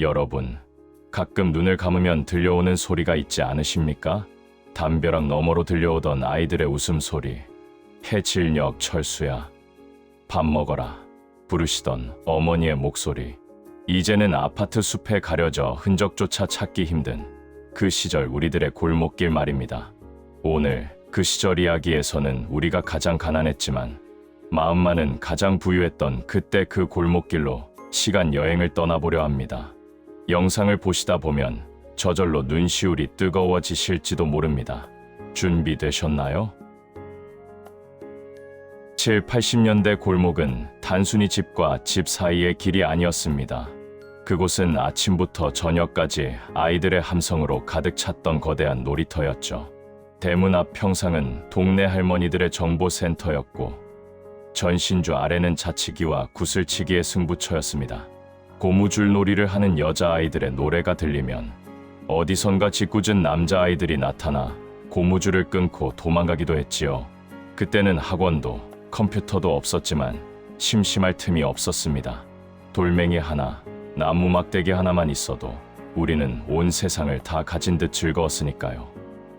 여러분, 가끔 눈을 감으면 들려오는 소리가 있지 않으십니까? 담벼락 너머로 들려오던 아이들의 웃음소리, 해질녘 철수야, 밥 먹어라, 부르시던 어머니의 목소리, 이제는 아파트 숲에 가려져 흔적조차 찾기 힘든 그 시절 우리들의 골목길 말입니다. 오늘 그 시절 이야기에서는 우리가 가장 가난했지만 마음만은 가장 부유했던 그때 그 골목길로 시간 여행을 떠나보려 합니다. 영상을 보시다 보면 저절로 눈시울이 뜨거워지실지도 모릅니다. 준비되셨나요? 7, 80년대 골목은 단순히 집과 집 사이의 길이 아니었습니다. 그곳은 아침부터 저녁까지 아이들의 함성으로 가득 찼던 거대한 놀이터였죠. 대문 앞 평상은 동네 할머니들의 정보센터였고 전신주 아래는 자치기와 구슬치기의 승부처였습니다. 고무줄 놀이를 하는 여자아이들의 노래가 들리면 어디선가 짓궂은 남자아이들이 나타나 고무줄을 끊고 도망가기도 했지요. 그때는 학원도 컴퓨터도 없었지만 심심할 틈이 없었습니다. 돌멩이 하나, 나무 막대기 하나만 있어도 우리는 온 세상을 다 가진 듯 즐거웠으니까요.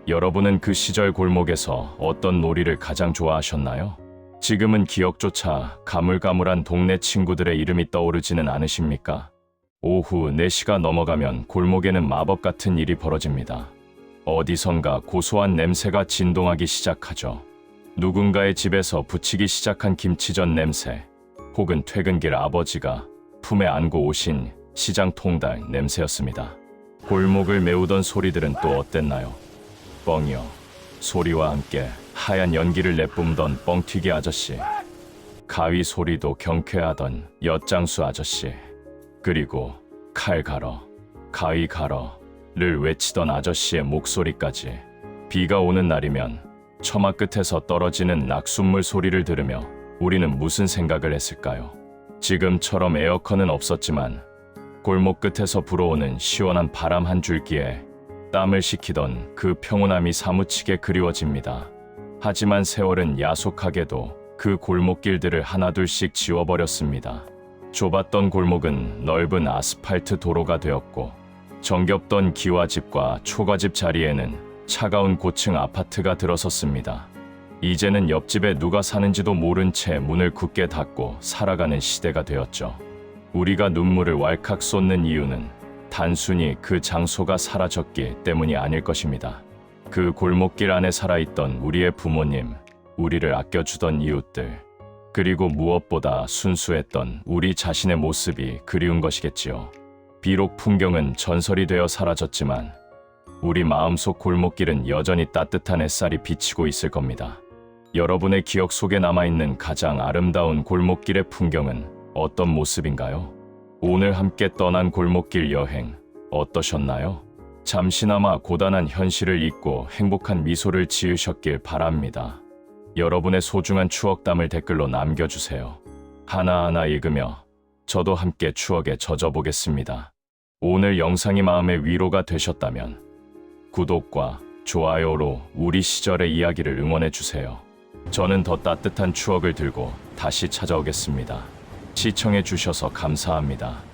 여러분은 그 시절 골목에서 어떤 놀이를 가장 좋아하셨나요? 지금은 기억조차 가물가물한 동네 친구들의 이름이 떠오르지는 않으십니까? 오후 4시가 넘어가면 골목에는 마법 같은 일이 벌어집니다. 어디선가 고소한 냄새가 진동하기 시작하죠. 누군가의 집에서 붙이기 시작한 김치전 냄새, 혹은 퇴근길 아버지가 품에 안고 오신 시장 통달 냄새였습니다. 골목을 메우던 소리들은 또 어땠나요? 뻥이요. 소리와 함께 하얀 연기를 내뿜던 뻥튀기 아저씨. 가위 소리도 경쾌하던 엿장수 아저씨. 그리고 칼 갈어, 가위 갈어를 외치던 아저씨의 목소리까지. 비가 오는 날이면 처마 끝에서 떨어지는 낙숫물 소리를 들으며 우리는 무슨 생각을 했을까요? 지금처럼 에어컨은 없었지만 골목 끝에서 불어오는 시원한 바람 한 줄기에 땀을 식히던 그 평온함이 사무치게 그리워집니다. 하지만 세월은 야속하게도 그 골목길들을 하나둘씩 지워버렸습니다. 좁았던 골목은 넓은 아스팔트 도로가 되었고 정겹던 기와집과 초가집 자리에는 차가운 고층 아파트가 들어섰습니다. 이제는 옆집에 누가 사는지도 모른 채 문을 굳게 닫고 살아가는 시대가 되었죠. 우리가 눈물을 왈칵 쏟는 이유는 단순히 그 장소가 사라졌기 때문이 아닐 것입니다. 그 골목길 안에 살아있던 우리의 부모님, 우리를 아껴주던 이웃들, 그리고 무엇보다 순수했던 우리 자신의 모습이 그리운 것이겠지요. 비록 풍경은 전설이 되어 사라졌지만 우리 마음속 골목길은 여전히 따뜻한 햇살이 비치고 있을 겁니다. 여러분의 기억 속에 남아있는 가장 아름다운 골목길의 풍경은 어떤 모습인가요? 오늘 함께 떠난 골목길 여행 어떠셨나요? 잠시나마 고단한 현실을 잊고 행복한 미소를 지으셨길 바랍니다. 여러분의 소중한 추억담을 댓글로 남겨주세요. 하나하나 읽으며 저도 함께 추억에 젖어보겠습니다. 오늘 영상이 마음의 위로가 되셨다면 구독과 좋아요로 우리 시절의 이야기를 응원해주세요. 저는 더 따뜻한 추억을 들고 다시 찾아오겠습니다. 시청해 주셔서 감사합니다.